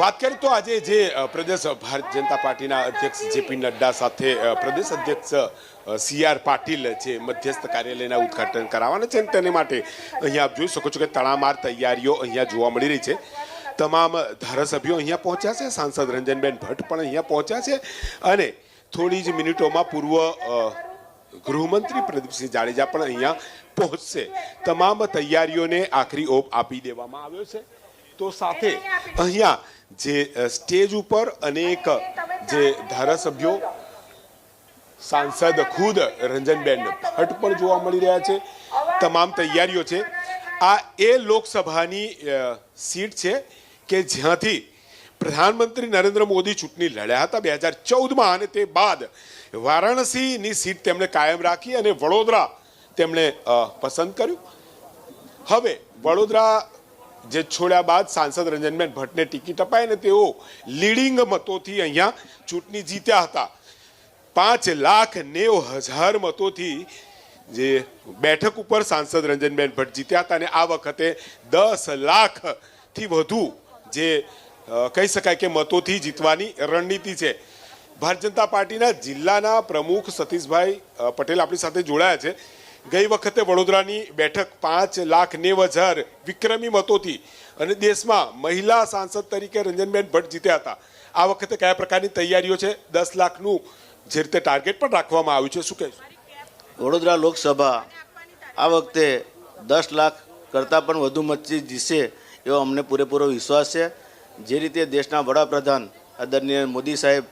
વાત કરીએ તો આજે જે પ્રદેશ ભારતીય જનતા પાર્ટીના અધ્યક્ષ જેપી નડ્ડા સાથે પ્રદેશ અધ્યક્ષ સી આર પાટીલ જે મધ્યસ્થ કાર્યાલયના ઉદ્ઘાટન કરાવવાના છે તેને માટે અહીંયા આપ જોઈ શકો છો કે તણામાર તૈયારીઓ અહીંયા જોવા મળી રહી છે. તમામ ધારાસભ્યો અહીંયા પહોંચ્યા છે, સાંસદ રંજનબેન ભટ્ટ પણ અહીંયા પહોંચ્યા છે અને થોડી જ મિનિટોમાં પૂર્વ ગૃહમંત્રી પ્રદીપસિંહ જાડેજા પણ અહીંયા પહોંચશે. તમામ તૈયારીઓને આખરી ઓપ આપી દેવામાં આવ્યો છે. તો સાથે અહીંયા જે સ્ટેજ ઉપર અનેક જે ધારાસભ્યો, સાંસદ ખુદ રંજનબેન ભટ્ટ પણ જોવા મળી રહ્યા છે. તમામ તૈયારીઓ છે. આ એ લોકસભાની સીટ છે કે જ્યાંથી પ્રધાનમંત્રી નરેન્દ્ર મોદી ચૂંટણી લડ્યા હતા બે હજાર ચૌદમાં અને તે બાદ વારાણસીની સીટ તેમણે કાયમ રાખી અને વડોદરા તેમણે પસંદ કર્યું. હવે વડોદરા જે છોડ્યા બાદ સાંસદ રંજનબેન ભટ્ટને ટિકિટ અપાય ને તેઓ લીડિંગ મતોથી અહીંયા ચૂંટણી જીત્યા હતા. પાંચ લાખ નેવ હજાર મતોથી જે બેઠક ઉપર સાંસદ રંજનબેન ભટ્ટ જીત્યા હતા અને આ વખતે દસ લાખથી વધુ જે કહી શકાય કે મતોથી જીતવાની રણનીતિ છે. ભારતીય જનતા પાર્ટીના જિલ્લાના પ્રમુખ સતીશભાઈ પટેલ આપણી સાથે જોડાયા છે. ગઈ વખતે વડોદરાની બેઠક પાંચ લાખ નેવ હજાર વિક્રમી મતોથી અને દેશમાં મહિલા સાંસદ તરીકે રંજનબેન ભટ્ટ જીત્યા હતા. આ વખતે કયા પ્રકારની તૈયારીઓ છે? દસ લાખનું જે રીતે ટાર્ગેટ પણ રાખવામાં આવ્યું છે, શું કહેશો? વડોદરા લોકસભા આ વખતે દસ લાખ કરતાં પણ વધુ મતથી જીતશે એવો અમને પૂરેપૂરો વિશ્વાસ છે. જે રીતે દેશના વડાપ્રધાન આદરણીય મોદી સાહેબ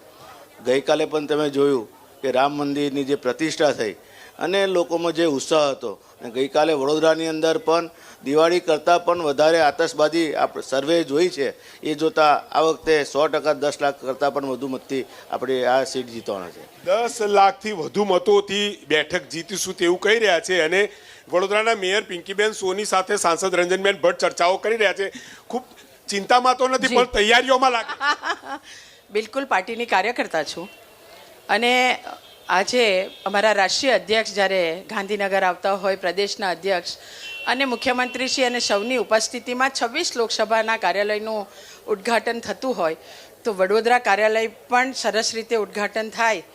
ગઈકાલે પણ તમે જોયું કે રામ મંદિરની જે પ્રતિષ્ઠા થઈ અને લોકોમાં જે ઉત્સાહ હતો. અને ગઈકાલે વડોદરાની અંદર પણ દિવાળી કરતાં પણ વધારે આતશબાજી આપણે સર્વે જોઈ છે. એ જોતાં આ વખતે સો ટકા દસ લાખ કરતાં પણ વધુ મતથી આપણે આ સીટ જીતવાના છે. દસ લાખથી વધુ મતોથી બેઠક જીતીશું તેવું કહી રહ્યા છે અને વડોદરાના મેયર પિંકીબેન સોની સાથે સાંસદ રંજનબેન ભટ્ટ ચર્ચાઓ કરી રહ્યા છે. ખૂબ ચિંતામાં તો નથી પણ તૈયારીઓમાં લાગે. બિલકુલ પાર્ટીની કાર્યકર્તા છું. અને આજે અમારા રાષ્ટ્રીય અધ્યક્ષ જ્યારે ગાંધીનગર આવતા હોય પ્રદેશના અધ્યક્ષ અને મુખ્યમંત્રીશ્રી અને સૌની ઉપસ્થિતિમાં છવ્વીસ લોકસભાના કાર્યાલયનું ઉદ્ઘાટન થતું હોય તો વડોદરા કાર્યાલય પણ સરસ રીતે ઉદ્ઘાટન થાય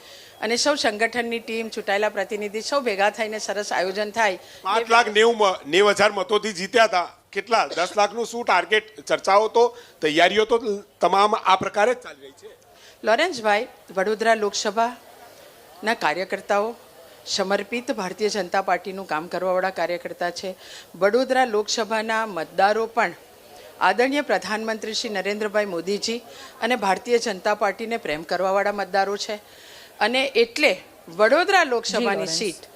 અને સૌ સંગઠનની ટીમ ચૂંટાયેલા પ્રતિનિધિ સૌ ભેગા થઈને સરસ આયોજન થાય. પાંચ લાખ નેવું નેવ હજાર મતોથી જીત્યા હતા. કેટલા? દસ લાખનું શું ટાર્ગેટ? ચર્ચાઓ તો તૈયારીઓ તો તમામ આ પ્રકારે જ ચાલી રહી છે. લોરેન્સભાઈ વડોદરા લોકસભાના કાર્યકર્તાઓ સમર્પિત ભારતીય જનતા પાર્ટીનું કામ કરવાવાળા કાર્યકર્તા છે. વડોદરા લોકસભાના મતદારો પણ આદરણીય પ્રધાનમંત્રી શ્રી નરેન્દ્રભાઈ મોદીજી અને ભારતીય જનતા પાર્ટીને પ્રેમ કરવાવાળા મતદારો છે. અને એટલે વડોદરા લોકસભાની સીટ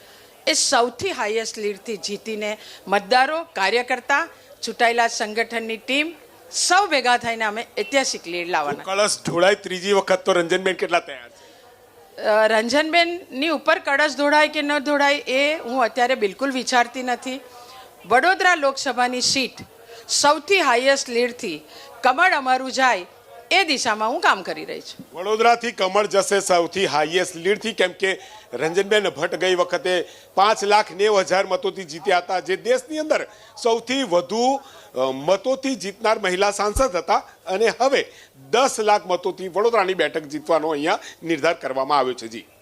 એ સૌથી હાઈએસ્ટ લીડથી જીતીને મતદારો કાર્યકર્તા ચૂંટાયેલા સંગઠનની ટીમ સૌ ભેગા થઈને અમે ઐતિહાસિક લીડ લાવવાના. કળશ ઢોળાય ત્રીજી વખત તો રંજનબેન કેટલા તૈયાર રંજનબેનની ઉપર કળશ ધોડાય કે ન ધોડાય એ હું અત્યારે બિલકુલ વિચારતી નથી. વડોદરા લોકસભાની સીટ સૌથી હાઈએસ્ટ લીડથી કમળ અમારું જાય એ દિશામાં હું કામ કરી રહી છું. વડોદરાથી કમળ જશે સૌથી હાઈએસ્ટ લીડથી કેમ કે રંજનબેન ભટ્ટ ગઈ વખતે પાંચ લાખ નેવ હજાર મતોથી જીત્યા હતા, જે દેશની અંદર સૌથી વધુ મતોથી જીતનાર મહિલા સાંસદ હતા. અને હવે દસ લાખ મતોથી વડોદરાની બેઠક જીતવાનો અહીંયા નિર્ધાર કરવામાં આવ્યો છે. જી.